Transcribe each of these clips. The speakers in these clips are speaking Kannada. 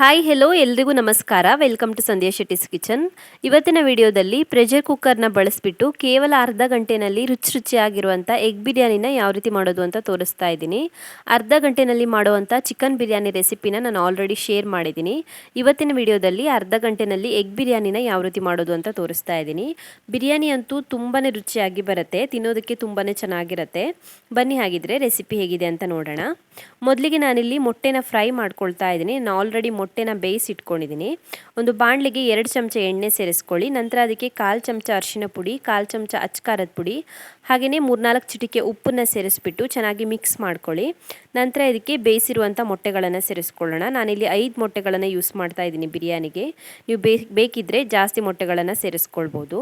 ಹಾಯ್ ಹೆಲೋ ಎಲ್ರಿಗೂ ನಮಸ್ಕಾರ. Welcome to Sandhya Shetty's kitchen ಇವತ್ತಿನ ವಿಡಿಯೋದಲ್ಲಿ ಪ್ರೆಷರ್ ಕುಕ್ಕರ್ನ ಬಳಸಿಬಿಟ್ಟು ಕೇವಲ ಅರ್ಧ ಗಂಟೆನಲ್ಲಿ ರುಚಿ ರುಚಿಯಾಗಿರುವಂಥ ಎಗ್ ಬಿರಿಯಾನಿನ ಯಾವ ರೀತಿ ಮಾಡೋದು ಅಂತ ತೋರಿಸ್ತಾ ಇದ್ದೀನಿ. ಅರ್ಧ ಗಂಟೆನಲ್ಲಿ ಮಾಡುವಂಥ ಚಿಕನ್ ಬಿರಿಯಾನಿ ರೆಸಿಪಿನ ನಾನು ಆಲ್ರೆಡಿ ಶೇರ್ ಮಾಡಿದ್ದೀನಿ. ಇವತ್ತಿನ ವಿಡಿಯೋದಲ್ಲಿ ಅರ್ಧ ಗಂಟೆನಲ್ಲಿ ಎಗ್ ಬಿರಿಯಾನಿನ ಯಾವ ರೀತಿ ಮಾಡೋದು ಅಂತ ತೋರಿಸ್ತಾ ಇದ್ದೀನಿ. ಬಿರಿಯಾನಿ ಅಂತೂ ತುಂಬಾ ರುಚಿಯಾಗಿ ಬರುತ್ತೆ, ತಿನ್ನೋದಕ್ಕೆ ತುಂಬಾ ಚೆನ್ನಾಗಿರುತ್ತೆ. ಬನ್ನಿ ಹಾಗಿದ್ರೆ ರೆಸಿಪಿ ಹೇಗಿದೆ ಅಂತ ನೋಡೋಣ. ಮೊದಲಿಗೆ ನಾನಿಲ್ಲಿ ಮೊಟ್ಟೆನ ಫ್ರೈ ಮಾಡ್ಕೊಳ್ತಾ ಇದ್ದೀನಿ. ನಾನು ಆಲ್ರೆಡಿ ಮೊಟ್ಟೆನ ಬೇಯಿಸಿ ಇಟ್ಕೊಂಡಿದ್ದೀನಿ. ಒಂದು ಬಾಣಲಿಗೆ ಎರಡು ಚಮಚ ಎಣ್ಣೆ ಸೇರಿಸ್ಕೊಳ್ಳಿ. ನಂತರ ಅದಕ್ಕೆ ಕಾಲು ಚಮಚ ಅರಿಶಿನ ಪುಡಿ, ಕಾಲು ಚಮಚ ಅಚ್ಕಾರದ ಪುಡಿ ಹಾಗೆಯೇ ಮೂರ್ನಾಲ್ಕು ಚಿಟಿಕೆ ಉಪ್ಪನ್ನು ಸೇರಿಸ್ಬಿಟ್ಟು ಚೆನ್ನಾಗಿ ಮಿಕ್ಸ್ ಮಾಡ್ಕೊಳ್ಳಿ. ನಂತರ ಇದಕ್ಕೆ ಬೇಯಿಸಿರುವಂಥ ಮೊಟ್ಟೆಗಳನ್ನು ಸೇರಿಸ್ಕೊಳ್ಳೋಣ. ನಾನಿಲ್ಲಿ ಐದು ಮೊಟ್ಟೆಗಳನ್ನು ಯೂಸ್ ಮಾಡ್ತಾ ಇದ್ದೀನಿ ಬಿರಿಯಾನಿಗೆ. ನೀವು ಬೇಕಿದ್ದರೆ ಜಾಸ್ತಿ ಮೊಟ್ಟೆಗಳನ್ನು ಸೇರಿಸ್ಕೊಳ್ಬೋದು.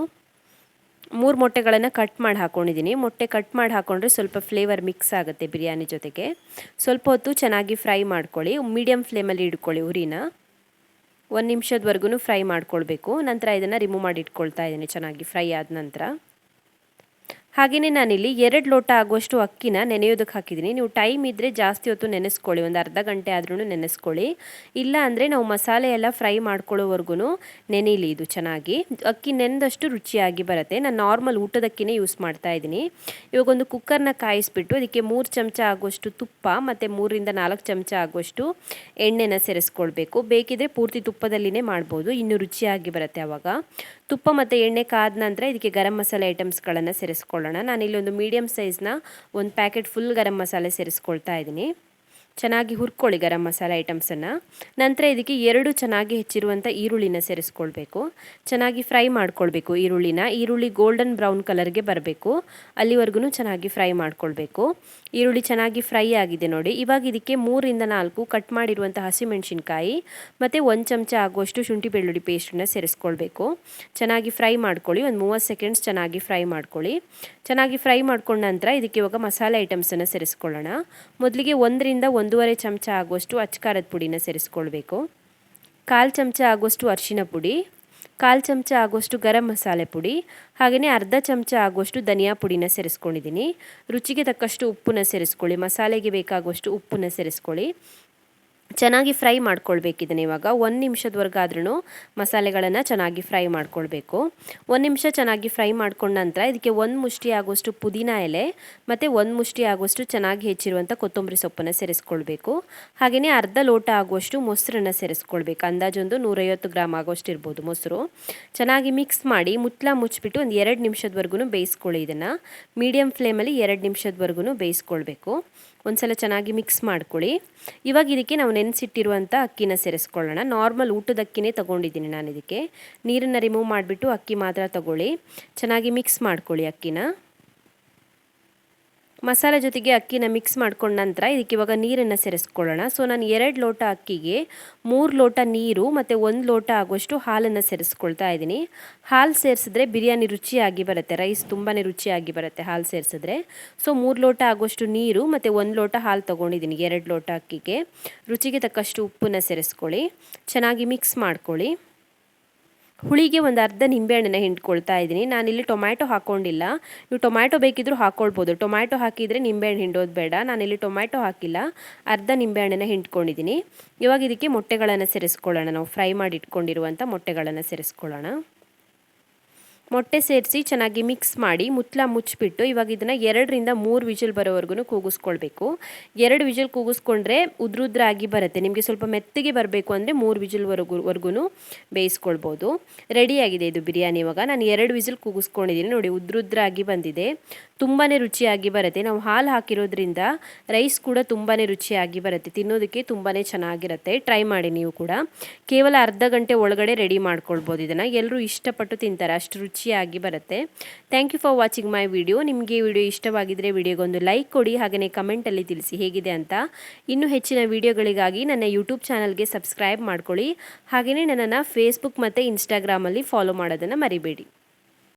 ಮೂರು ಮೊಟ್ಟೆಗಳನ್ನು ಕಟ್ ಮಾಡಿ ಹಾಕ್ಕೊಂಡಿದ್ದೀನಿ ಮೊಟ್ಟೆ ಕಟ್ ಮಾಡಿ ಹಾಕ್ಕೊಂಡ್ರೆ ಸ್ವಲ್ಪ ಫ್ಲೇವರ್ ಮಿಕ್ಸ್ ಆಗುತ್ತೆ ಬಿರಿಯಾನಿ ಜೊತೆಗೆ. ಸ್ವಲ್ಪ ಹೊತ್ತು ಚೆನ್ನಾಗಿ ಫ್ರೈ ಮಾಡ್ಕೊಳ್ಳಿ. ಮೀಡಿಯಮ್ ಫ್ಲೇಮಲ್ಲಿ ಇಟ್ಕೊಳ್ಳಿ ಉರಿನ. ಒಂದು ನಿಮಿಷದವರೆಗೂ ಫ್ರೈ ಮಾಡ್ಕೊಳ್ಬೇಕು. ನಂತರ ಇದನ್ನು ರಿಮೂವ್ ಮಾಡಿ ಇಟ್ಕೊಳ್ತಾ ಇದ್ದೀನಿ ಚೆನ್ನಾಗಿ ಫ್ರೈ ಆದ ನಂತರ. ಹಾಗೆಯೇ ನಾನಿಲ್ಲಿ ಎರಡು ಲೋಟ ಆಗುವಷ್ಟು ಅಕ್ಕಿನ ನೆನೆಯೋದಕ್ಕೆ ಹಾಕಿದ್ದೀನಿ. ನೀವು ಟೈಮ್ ಇದ್ದರೆ ಜಾಸ್ತಿ ಹೊತ್ತು ನೆನೆಸ್ಕೊಳ್ಳಿ. ಒಂದು ಅರ್ಧ ಗಂಟೆ ಆದ್ರೂ ನೆನೆಸ್ಕೊಳ್ಳಿ. ಇಲ್ಲ ಅಂದರೆ ನಾವು ಮಸಾಲೆ ಎಲ್ಲ ಫ್ರೈ ಮಾಡ್ಕೊಳ್ಳೋವರೆಗೂ ನೆನೆಯಲಿ ಇದು ಚೆನ್ನಾಗಿ. ಅಕ್ಕಿ ನೆನೆದಷ್ಟು ರುಚಿಯಾಗಿ ಬರುತ್ತೆ. ನಾನು ನಾರ್ಮಲ್ ಊಟದಕ್ಕಿನೇ ಯೂಸ್ ಮಾಡ್ತಾ ಇದ್ದೀನಿ. ಇವಾಗ ಒಂದು ಕುಕ್ಕರ್ನ ಕಾಯಿಸ್ಬಿಟ್ಟು ಅದಕ್ಕೆ ಮೂರು ಚಮಚ ಆಗುವಷ್ಟು ತುಪ್ಪ ಮತ್ತು ಮೂರಿಂದ ನಾಲ್ಕು ಚಮಚ ಆಗುವಷ್ಟು ಎಣ್ಣೆನ ಸೇರಿಸ್ಕೊಳ್ಬೇಕು. ಬೇಕಿದ್ರೆ ಪೂರ್ತಿ ತುಪ್ಪದಲ್ಲಿನೇ ಮಾಡ್ಬೋದು. ಇನ್ನೂ ರುಚಿಯಾಗಿ ಬರುತ್ತೆ ಆವಾಗ ತುಪ್ಪ ಮತ್ತು ಎಣ್ಣೆ ಕಾದ ನಂತರ ಇದಕ್ಕೆ ಗರಂ ಮಸಾಲೆ ಐಟಮ್ಸ್ಗಳನ್ನು ಸೇರಿಸ್ಕೊಳ್ಳೋಣ. ನಾನಿಲ್ಲಿ ಒಂದು ಮೀಡಿಯಮ್ ಸೈಜ್ನ ಒಂದು ಪ್ಯಾಕೆಟ್ ಫುಲ್ ಗರಂ ಮಸಾಲೆ ಸೇರಿಸ್ಕೊಳ್ತಾ ಇದ್ದೀನಿ. ಚೆನ್ನಾಗಿ ಹುರ್ಕೊಳ್ಳಿ ಗರಂ ಮಸಾಲ ಐಟಮ್ಸನ್ನು ನಂತರ ಇದಕ್ಕೆ ಎರಡು ಚೆನ್ನಾಗಿ ಹೆಚ್ಚಿರುವಂಥ ಈರುಳ್ಳಿನ ಸೇರಿಸ್ಕೊಳ್ಬೇಕು. ಚೆನ್ನಾಗಿ ಫ್ರೈ ಮಾಡ್ಕೊಳ್ಬೇಕು ಈರುಳ್ಳಿನ. ಈರುಳ್ಳಿ ಗೋಲ್ಡನ್ ಬ್ರೌನ್ ಕಲರ್ಗೆ ಬರಬೇಕು. ಅಲ್ಲಿವರೆಗೂ ಚೆನ್ನಾಗಿ ಫ್ರೈ ಮಾಡ್ಕೊಳ್ಬೇಕು. ಈರುಳ್ಳಿ ಚೆನ್ನಾಗಿ ಫ್ರೈ ಆಗಿದೆ ನೋಡಿ. ಇವಾಗ ಇದಕ್ಕೆ ಮೂರಿಂದ ನಾಲ್ಕು ಕಟ್ ಮಾಡಿರುವಂಥ ಹಸಿಮೆಣಸಿನ್ಕಾಯಿ ಮತ್ತು ಒಂದು ಚಮಚ ಆಗುವಷ್ಟು ಶುಂಠಿ ಬೆಳ್ಳುಳ್ಳಿ ಪೇಸ್ಟನ್ನ ಸೇರಿಸ್ಕೊಳ್ಬೇಕು. ಚೆನ್ನಾಗಿ ಫ್ರೈ ಮಾಡ್ಕೊಳ್ಳಿ. ಒಂದು ಮೂವತ್ತು ಸೆಕೆಂಡ್ಸ್ ಚೆನ್ನಾಗಿ ಫ್ರೈ ಮಾಡ್ಕೊಳ್ಳಿ. ಚೆನ್ನಾಗಿ ಫ್ರೈ ಮಾಡ್ಕೊಂಡ ನಂತರ ಇದಕ್ಕೆ ಇವಾಗ ಮಸಾಲೆ ಐಟಮ್ಸನ್ನು ಸೇರಿಸ್ಕೊಳ್ಳೋಣ. ಮೊದಲಿಗೆ ಒಂದರಿಂದ ಒಂದೂವರೆ ಚಮಚ ಆಗುವಷ್ಟು ಅಚ್ಕಾರದ ಪುಡಿನ ಸೇರಿಸ್ಕೊಳ್ಬೇಕು. ಕಾಲು ಚಮಚ ಆಗುವಷ್ಟು ಅರಿಶಿನ ಪುಡಿ, ಕಾಲು ಚಮಚ ಆಗುವಷ್ಟು ಗರಂ ಮಸಾಲೆ ಪುಡಿ ಹಾಗೆಯೇ ಅರ್ಧ ಚಮಚ ಆಗುವಷ್ಟು ಧನಿಯಾ ಪುಡಿನ ಸೇರಿಸ್ಕೊಂಡಿದ್ದೀನಿ. ರುಚಿಗೆ ತಕ್ಕಷ್ಟು ಉಪ್ಪನ್ನ ಸೇರಿಸ್ಕೊಳ್ಳಿ, ಮಸಾಲೆಗೆ ಬೇಕಾಗುವಷ್ಟು ಉಪ್ಪನ್ನ ಸೇರಿಸ್ಕೊಳ್ಳಿ. ಚೆನ್ನಾಗಿ ಫ್ರೈ ಮಾಡ್ಕೊಳ್ಬೇಕು ಇದನ್ನು ಇವಾಗ. ಒಂದು ನಿಮಿಷದವರೆಗಾದ್ರೂ ಮಸಾಲೆಗಳನ್ನು ಚೆನ್ನಾಗಿ ಫ್ರೈ ಮಾಡ್ಕೊಳ್ಬೇಕು. ಒಂದು ನಿಮಿಷ ಚೆನ್ನಾಗಿ ಫ್ರೈ ಮಾಡ್ಕೊಂಡ ನಂತರ ಇದಕ್ಕೆ ಒಂದು ಮುಷ್ಟಿ ಆಗುವಷ್ಟು ಪುದೀನ ಎಲೆ ಮತ್ತು ಒಂದು ಮುಷ್ಟಿ ಆಗುವಷ್ಟು ಚೆನ್ನಾಗಿ ಹೆಚ್ಚಿರುವಂಥ ಕೊತ್ತಂಬರಿ ಸೊಪ್ಪನ್ನು ಸೇರಿಸ್ಕೊಳ್ಬೇಕು. ಹಾಗೆಯೇ ಅರ್ಧ ಲೋಟ ಆಗುವಷ್ಟು ಮೊಸರನ್ನು ಸೇರಿಸ್ಕೊಳ್ಬೇಕು. ಅಂದಾಜೊಂದು ನೂರೈವತ್ತು ಗ್ರಾಮ್ ಆಗುವಷ್ಟು ಇರ್ಬೋದು ಮೊಸರು. ಚೆನ್ನಾಗಿ ಮಿಕ್ಸ್ ಮಾಡಿ ಮುತ್ಲ ಮುಚ್ಚಿಬಿಟ್ಟು ಒಂದು ಎರಡು ನಿಮಿಷದವರೆಗೂ ಬೇಯಿಸ್ಕೊಳ್ಳಿ ಇದನ್ನು. ಮೀಡಿಯಮ್ ಫ್ಲೇಮಲ್ಲಿ ಎರಡು ನಿಮಿಷದವರೆಗೂ ಬೇಯಿಸ್ಕೊಳ್ಬೇಕು. ಒಂದ್ಸಲ ಚೆನ್ನಾಗಿ ಮಿಕ್ಸ್ ಮಾಡ್ಕೊಳ್ಳಿ. ಇವಾಗ ಇದಕ್ಕೆ ನಾವು ನೆನೆಸಿಟ್ಟಿರುವಂಥ ಅಕ್ಕಿನ ಸೇರಿಸ್ಕೊಳ್ಳೋಣ. ನಾರ್ಮಲ್ ಊಟದ ಅಕ್ಕಿನೇ ತೊಗೊಂಡಿದ್ದೀನಿ ನಾನು ಇದಕ್ಕೆ ನೀರನ್ನು ರಿಮೂವ್ ಮಾಡಿಬಿಟ್ಟು ಅಕ್ಕಿ ಮಾತ್ರ ತಗೊಳ್ಳಿ. ಚೆನ್ನಾಗಿ ಮಿಕ್ಸ್ ಮಾಡ್ಕೊಳ್ಳಿ ಅಕ್ಕಿನ. ಮಸಾಲೆ ಜೊತೆಗೆ ಅಕ್ಕಿನ ಮಿಕ್ಸ್ ಮಾಡ್ಕೊಂಡ ನಂತರ ಇದಕ್ಕೆ ಇವಾಗ ನೀರನ್ನು ಸೇರಿಸ್ಕೊಳ್ಳೋಣ. ಸೊ ನಾನು ಎರಡು ಲೋಟ ಅಕ್ಕಿಗೆ ಮೂರು ಲೋಟ ನೀರು ಮತ್ತು ಒಂದು ಲೋಟ ಆಗುವಷ್ಟು ಹಾಲನ್ನು ಸೇರಿಸ್ಕೊಳ್ತಾ ಇದ್ದೀನಿ. ಹಾಲು ಸೇರಿಸಿದ್ರೆ ಬಿರಿಯಾನಿ ರುಚಿಯಾಗಿ ಬರುತ್ತೆ ರೈಸ್ ತುಂಬಾ ರುಚಿಯಾಗಿ ಬರುತ್ತೆ ಹಾಲು ಸೇರಿಸಿದ್ರೆ. ಸೊ ಮೂರು ಲೋಟ ಆಗುವಷ್ಟು ನೀರು ಮತ್ತು ಒಂದು ಲೋಟ ಹಾಲು ತೊಗೊಂಡಿದ್ದೀನಿ ಎರಡು ಲೋಟ ಅಕ್ಕಿಗೆ. ರುಚಿಗೆ ತಕ್ಕಷ್ಟು ಉಪ್ಪನ್ನು ಸೇರಿಸ್ಕೊಳ್ಳಿ. ಚೆನ್ನಾಗಿ ಮಿಕ್ಸ್ ಮಾಡ್ಕೊಳ್ಳಿ. ಹುಳಿಗೆ ಒಂದು ಅರ್ಧ ನಿಂಬೆಹಣ್ಣನ್ನ ಹಿಂಡ್ಕೊಳ್ತಾ ಇದ್ದೀನಿ. ನಾನಿಲ್ಲಿ ಟೊಮ್ಯಾಟೊ ಹಾಕ್ಕೊಂಡಿಲ್ಲ ನೀವು ಟೊಮ್ಯಾಟೊ ಬೇಕಿದ್ರೂ ಹಾಕ್ಕೊಳ್ಬೋದು ಟೊಮ್ಯಾಟೊ ಹಾಕಿದರೆ ನಿಂಬೆಹಣ್ಣು ಹಿಂಡೋದು ಬೇಡ. ನಾನಿಲ್ಲಿ ಟೊಮ್ಯಾಟೊ ಹಾಕಿಲ್ಲ. ಅರ್ಧ ನಿಂಬೆಹಣ್ಣನ್ನು ಹಿಂಡ್ಕೊಂಡಿದ್ದೀನಿ. ಇವಾಗ ಇದಕ್ಕೆ ಮೊಟ್ಟೆಗಳನ್ನು ಸೇರಿಸ್ಕೊಳ್ಳೋಣ. ನಾವು ಫ್ರೈ ಮಾಡಿ ಇಟ್ಕೊಂಡಿರುವಂಥ ಮೊಟ್ಟೆಗಳನ್ನು ಸೇರಿಸ್ಕೊಳ್ಳೋಣ. ಮೊಟ್ಟೆ ಸೇರಿಸಿ ಚೆನ್ನಾಗಿ ಮಿಕ್ಸ್ ಮಾಡಿ ಮುತ್ಲ ಮುಚ್ಚಿಬಿಟ್ಟು ಇವಾಗ ಇದನ್ನು ಎರಡರಿಂದ ಮೂರು ವಿಜಲ್ ಬರೋವರೆಗೂ ಕೂಗಿಸ್ಕೊಳ್ಬೇಕು. ಎರಡು ವಿಜಲ್ ಕೂಗಿಸ್ಕೊಂಡ್ರೆ ಉದ್ರುದ್ರಾಗಿ ಬರುತ್ತೆ. ನಿಮಗೆ ಸ್ವಲ್ಪ ಮೆತ್ತಗೆ ಬರಬೇಕು ಅಂದರೆ ಮೂರು ವಿಜಿಲ್ವರೆಗೂ ವರ್ಗೂ ಬೇಯಿಸ್ಕೊಳ್ಬೋದು. ರೆಡಿಯಾಗಿದೆ ಇದು ಬಿರಿಯಾನಿ ಇವಾಗ. ನಾನು ಎರಡು ವಿಜಲ್ ಕೂಗಿಸ್ಕೊಂಡಿದ್ದೀನಿ. ನೋಡಿ, ಉದ್ರುದ್ರಾಗಿ ಬಂದಿದೆ. ತುಂಬಾ ರುಚಿಯಾಗಿ ಬರುತ್ತೆ. ನಾವು ಹಾಲು ಹಾಕಿರೋದ್ರಿಂದ ರೈಸ್ ಕೂಡ ತುಂಬಾ ರುಚಿಯಾಗಿ ಬರುತ್ತೆ. ತಿನ್ನೋದಕ್ಕೆ ತುಂಬಾ ಚೆನ್ನಾಗಿರುತ್ತೆ. ಟ್ರೈ ಮಾಡಿ ನೀವು ಕೂಡ. ಕೇವಲ ಅರ್ಧ ಗಂಟೆ ಒಳಗಡೆ ರೆಡಿ ಮಾಡ್ಕೊಳ್ಬೋದು ಇದನ್ನು. ಎಲ್ಲರೂ ಇಷ್ಟಪಟ್ಟು ತಿಂತಾರೆ. ಅಷ್ಟು ರುಚಿಯಾಗಿ ಬರುತ್ತೆ. Thank you for watching my video ನಿಮಗೆ ವಿಡಿಯೋ ಇಷ್ಟವಾಗಿದ್ದರೆ ವಿಡಿಯೋಗೊಂದು ಲೈಕ್ ಕೊಡಿ. ಹಾಗೆಯೇ ಕಮೆಂಟಲ್ಲಿ ತಿಳಿಸಿ ಹೇಗಿದೆ ಅಂತ. ಇನ್ನೂ ಹೆಚ್ಚಿನ ವಿಡಿಯೋಗಳಿಗಾಗಿ ನನ್ನ ಯೂಟ್ಯೂಬ್ ಚಾನಲ್ಗೆ ಸಬ್ಸ್ಕ್ರೈಬ್ ಮಾಡ್ಕೊಳ್ಳಿ. ಹಾಗೆಯೇ ನನ್ನನ್ನು ಫೇಸ್ಬುಕ್ ಮತ್ತು ಇನ್ಸ್ಟಾಗ್ರಾಮಲ್ಲಿ ಫಾಲೋ ಮಾಡೋದನ್ನು ಮರಿಬೇಡಿ.